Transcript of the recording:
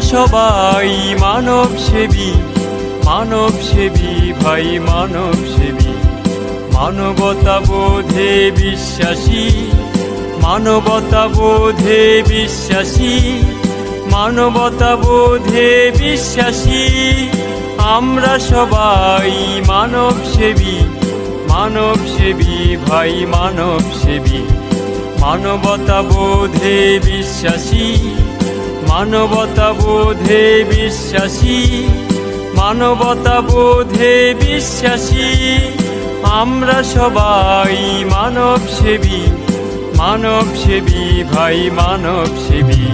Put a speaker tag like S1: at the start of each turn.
S1: সবাই মানব সেবী মানব সেবী, ভাই মানব সেবী। মানবতা বোধে বিশ্বাসী, মানবতা বোধে বিশ্বাসী, মানবতা বোধে বিশ্বাসী। আমরা সবাই মানব সেবী মানব সেবী, ভাই মানব সেবী। মানবতা বোধে বিশ্বাসী মানবতা বোধে বিশ্বাসী, মানবতা বোধে বিশ্বাসী। আমরা সবাই মানব সেবী মানব সেবী ভাই মানব সেবী